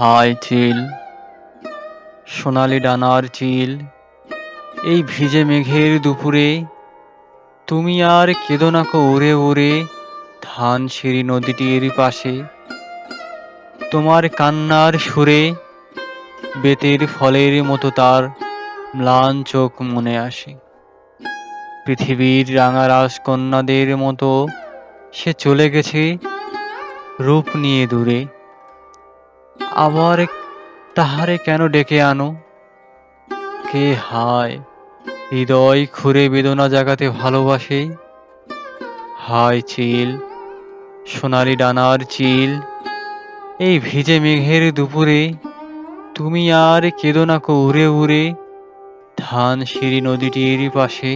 হায় চিল, সোনালি ডানার চিল, এই ভিজে মেঘের দুপুরে তুমি আর কেঁদো না উড়ে উড়ে ধান সিঁড়ি নদীটির পাশে। তোমার কান্নার সুরে বেতের ফলের মতো তার ম্লান চোখ মনে আসে। পৃথিবীর রাঙা রাজকন্যাদের মতো সে চলে গেছে রূপ নিয়ে দূরে। আবার তাহারে কেন ডেকে আনো? কে হায়, হৃদয় খুঁড়ে বেদনা জাগাতে ভালোবাসে? হায় চিল, সোনালি ডানার চিল, এই ভিজে মেঘের দুপুরে তুমি আর কেঁদো না উড়ে উড়ে ধান সিঁড়ি নদীটির পাশে।